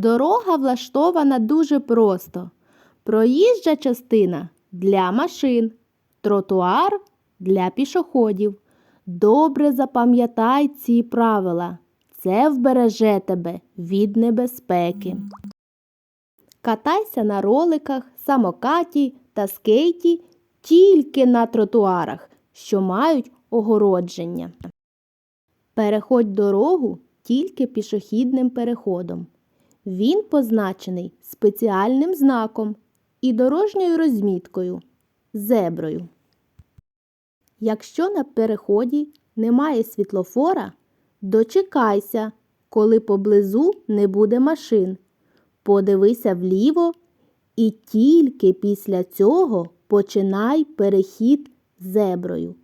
Дорога влаштована дуже просто. Проїжджа частина для машин, тротуар для пішоходів. Добре запам'ятай ці правила. Це вбереже тебе від небезпеки. Катайся на роликах, самокаті та скейті тільки на тротуарах, що мають огородження. Переходь дорогу тільки пішохідним переходом. Він позначений спеціальним знаком і дорожньою розміткою зеброю. Якщо на переході немає світлофора, дочекайся, коли поблизу не буде машин. Подивися вліво і тільки після цього починай перехід зеброю.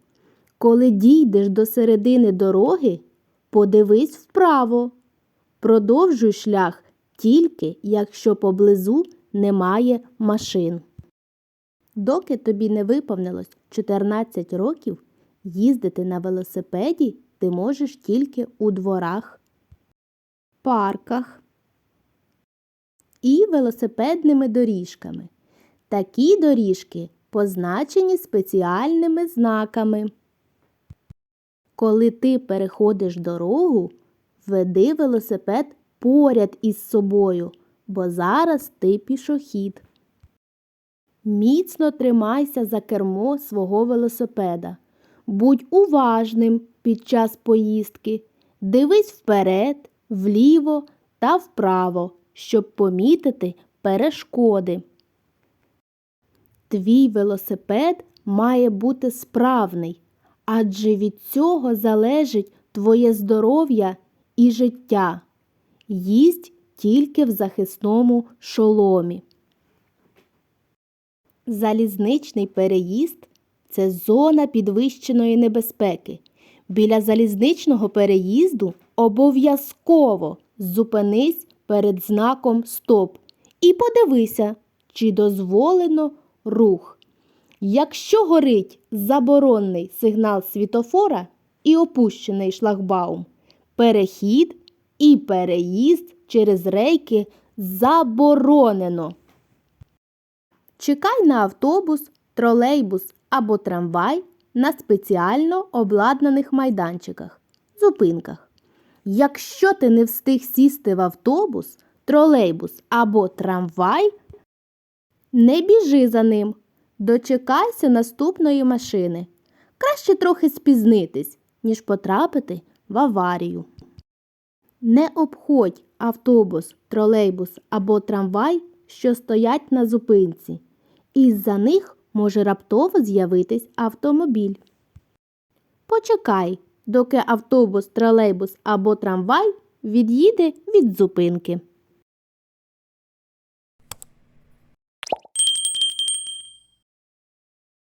Коли дійдеш до середини дороги, подивись вправо. Продовжуй шлях тільки якщо поблизу немає машин. Доки тобі не виповнилось 14 років, їздити на велосипеді ти можеш тільки у дворах, парках і велосипедними доріжками. Такі доріжки позначені спеціальними знаками. Коли ти переходиш дорогу, веди велосипед поряд із собою, бо зараз ти пішохід. Міцно тримайся за кермо свого велосипеда. Будь уважним під час поїздки. Дивись вперед, вліво та вправо, щоб помітити перешкоди. Твій велосипед має бути справний, адже від цього залежить твоє здоров'я і життя. Їсть тільки в захисному шоломі. Залізничний переїзд це зона підвищеної небезпеки. Біля залізничного переїзду обов'язково зупинись перед знаком Стоп і подивися, чи дозволено рух. Якщо горить заборонний сигнал світофора і опущений шлагбаум, перехід і переїзд через рейки заборонено. Чекай на автобус, тролейбус або трамвай на спеціально обладнаних майданчиках, зупинках. Якщо ти не встиг сісти в автобус, тролейбус або трамвай, не біжи за ним. Дочекайся наступної машини. Краще трохи спізнитись, ніж потрапити в аварію. Не обходь автобус, тролейбус або трамвай, що стоять на зупинці. Із-за них може раптово з'явитись автомобіль. Почекай, доки автобус, тролейбус або трамвай від'їде від зупинки.